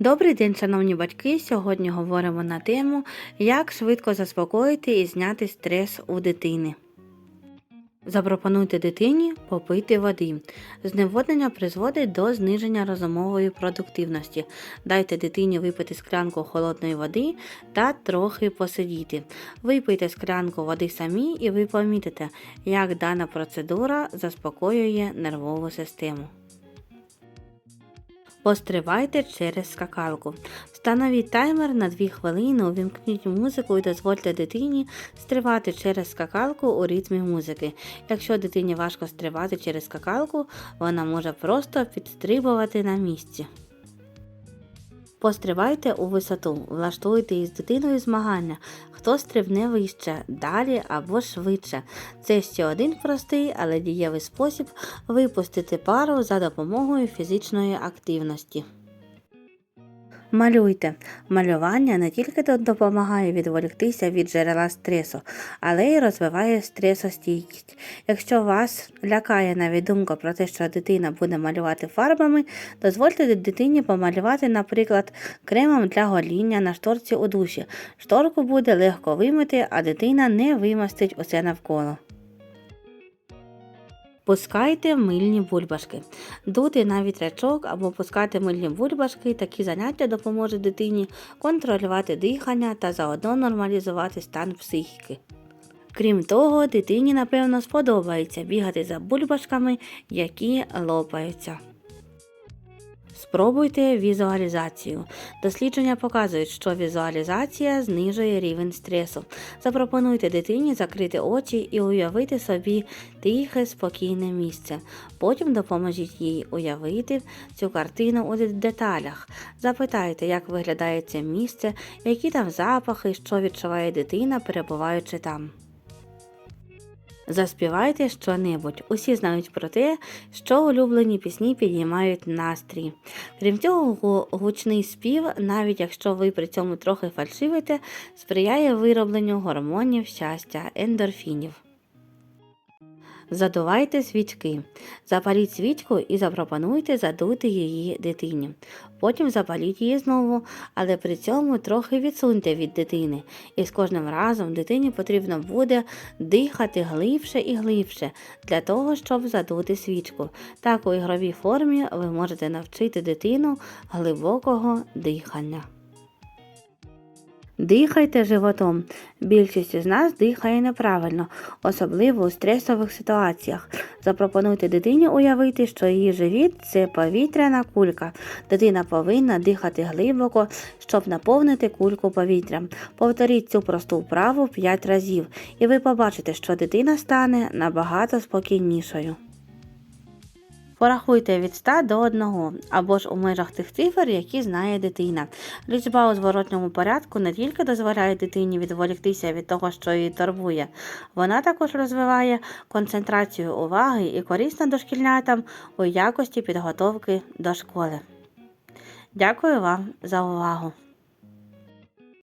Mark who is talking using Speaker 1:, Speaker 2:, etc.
Speaker 1: Добрий день, шановні батьки. Сьогодні говоримо на тему, як швидко заспокоїти і зняти стрес у дитини. Запропонуйте дитині попити води. Зневоднення призводить до зниження розумової продуктивності. Дайте дитині випити склянку холодної води та трохи посидіти. Випийте склянку води самі і ви помітите, як дана процедура заспокоює нервову систему. Постривайте через скакалку. Встановіть таймер на 2 хвилини, увімкніть музику і дозвольте дитині стривати через скакалку у ритмі музики. Якщо дитині важко стривати через скакалку, вона може просто підстрибувати на місці. Пострибайте у висоту, влаштуйте із дитиною змагання, хто стрибне вище, далі або швидше. Це ще один простий, але дієвий спосіб випустити пару за допомогою фізичної активності. Малюйте. Малювання не тільки допомагає відволіктися від джерела стресу, але й розвиває стресостійкість. Якщо вас лякає навіть думка про те, що дитина буде малювати фарбами, дозвольте дитині помалювати, наприклад, кремом для гоління на шторці у душі. Шторку буде легко вимити, а дитина не вимастить усе навколо. Пускайте мильні бульбашки. Дути на вітрячок або пускати мильні бульбашки такі заняття допоможуть дитині контролювати дихання та заодно нормалізувати стан психіки. Крім того, дитині, напевно, сподобається бігати за бульбашками, які лопаються. Спробуйте візуалізацію. Дослідження показують, що візуалізація знижує рівень стресу. Запропонуйте дитині закрити очі і уявити собі тихе, спокійне місце. Потім допоможіть їй уявити цю картину у деталях. Запитайте, як виглядає це місце, які там запахи, що відчуває дитина, перебуваючи там. Заспівайте що-небудь. Усі знають про те, що улюблені пісні підіймають настрій. Крім цього, гучний спів, навіть якщо ви при цьому трохи фальшивите, сприяє виробленню гормонів щастя, ендорфінів. Задувайте свічки. Запаліть свічку і запропонуйте задути її дитині. Потім запаліть її знову, але при цьому трохи відсуньте від дитини. І з кожним разом дитині потрібно буде дихати глибше і глибше для того, щоб задути свічку. Так у ігровій формі ви можете навчити дитину глибокого дихання. Дихайте животом. Більшість із нас дихає неправильно, особливо у стресових ситуаціях. Запропонуйте дитині уявити, що її живіт це повітряна кулька. Дитина повинна дихати глибоко, щоб наповнити кульку повітрям. Повторіть цю просту вправу 5 разів, і ви побачите, що дитина стане набагато спокійнішою. Порахуйте від 100 до 1, або ж у межах тих цифр, які знає дитина. Лічба у зворотньому порядку не тільки дозволяє дитині відволіктися від того, що її турбує, вона також розвиває концентрацію уваги і корисна дошкільнятам у якості підготовки до школи. Дякую вам за увагу!